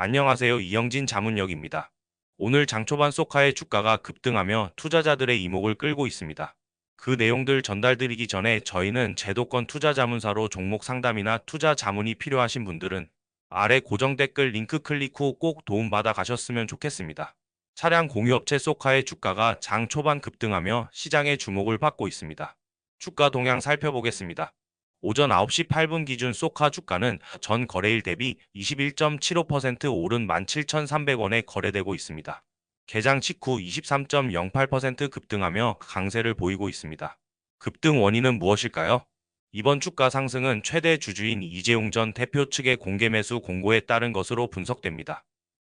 안녕하세요. 이영진 자문역입니다. 오늘 장초반 소카의 주가가 급등하며 투자자들의 이목을 끌고 있습니다. 그 내용들 전달드리기 전에 저희는 제도권 투자 자문사로 종목 상담이나 투자 자문이 필요하신 분들은 아래 고정 댓글 링크 클릭 후 꼭 도움받아 가셨으면 좋겠습니다. 차량 공유업체 소카의 주가가 장 초반 급등하며 시장의 주목을 받고 있습니다. 주가 동향 살펴보겠습니다. 오전 9시 8분 기준 소카 주가는 전 거래일 대비 21.75% 오른 17,300원에 거래되고 있습니다. 개장 직후 23.08% 급등하며 강세를 보이고 있습니다. 급등 원인은 무엇일까요? 이번 주가 상승은 최대 주주인 이재용 전 대표 측의 공개 매수 공고에 따른 것으로 분석됩니다.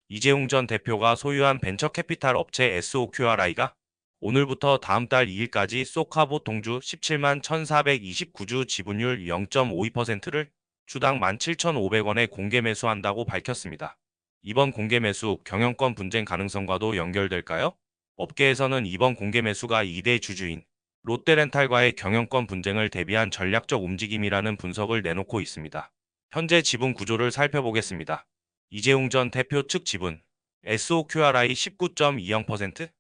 이재용 전 대표가 소유한 벤처 캐피탈 업체 SOQRI가 오늘부터 다음 달 2일까지 소카보 동주 17만 1429주 지분율 0.52%를 주당 17,500원에 공개 매수한다고 밝혔습니다. 이번 공개 매수 경영권 분쟁 가능성과도 연결될까요? 업계에서는 이번 공개 매수가 2대 주주인 롯데렌탈과의 경영권 분쟁을 대비한 전략적 움직임이라는 분석을 내놓고 있습니다. 현재 지분 구조를 살펴보겠습니다. 이재용 전 대표 측 지분 SOQRI 19.20%,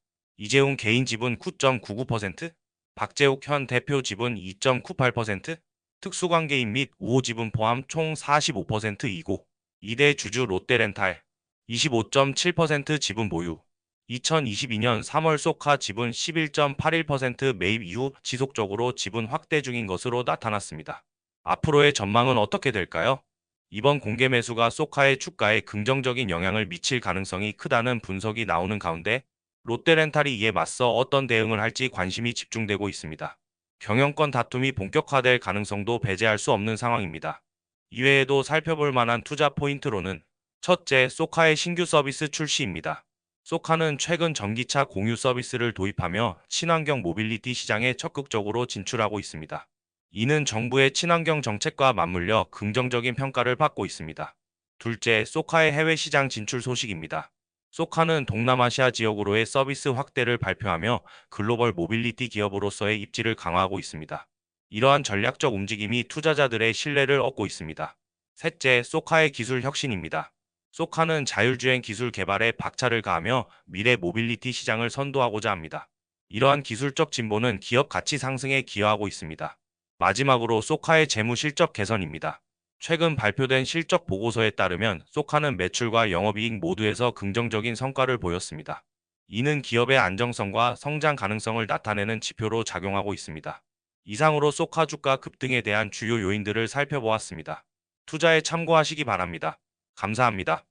이재용 개인 지분 9.99%, 박재욱 현 대표 지분 2.98%, 특수관계인 및 우호 지분 포함 총 45%이고 2대 주주 롯데렌탈 25.7% 지분 보유 2022년 3월 소카 지분 11.81% 매입 이후 지속적으로 지분 확대 중인 것으로 나타났습니다. 앞으로의 전망은 어떻게 될까요? 이번 공개 매수가 소카의 주가에 긍정적인 영향을 미칠 가능성이 크다는 분석이 나오는 가운데 롯데렌탈이 이에 맞서 어떤 대응을 할지 관심이 집중되고 있습니다. 경영권 다툼이 본격화될 가능성도 배제할 수 없는 상황입니다. 이외에도 살펴볼 만한 투자 포인트로는 첫째, 소카의 신규 서비스 출시입니다. 소카는 최근 전기차 공유 서비스를 도입하며 친환경 모빌리티 시장에 적극적으로 진출하고 있습니다. 이는 정부의 친환경 정책과 맞물려 긍정적인 평가를 받고 있습니다. 둘째, 소카의 해외 시장 진출 소식입니다. 소카는 동남아시아 지역으로의 서비스 확대를 발표하며 글로벌 모빌리티 기업으로서의 입지를 강화하고 있습니다. 이러한 전략적 움직임이 투자자들의 신뢰를 얻고 있습니다. 셋째, 소카의 기술 혁신입니다. 소카는 자율주행 기술 개발에 박차를 가하며 미래 모빌리티 시장을 선도하고자 합니다. 이러한 기술적 진보는 기업 가치 상승에 기여하고 있습니다. 마지막으로 소카의 재무 실적 개선입니다. 최근 발표된 실적 보고서에 따르면 소카는 매출과 영업이익 모두에서 긍정적인 성과를 보였습니다. 이는 기업의 안정성과 성장 가능성을 나타내는 지표로 작용하고 있습니다. 이상으로 소카 주가 급등에 대한 주요 요인들을 살펴보았습니다. 투자에 참고하시기 바랍니다. 감사합니다.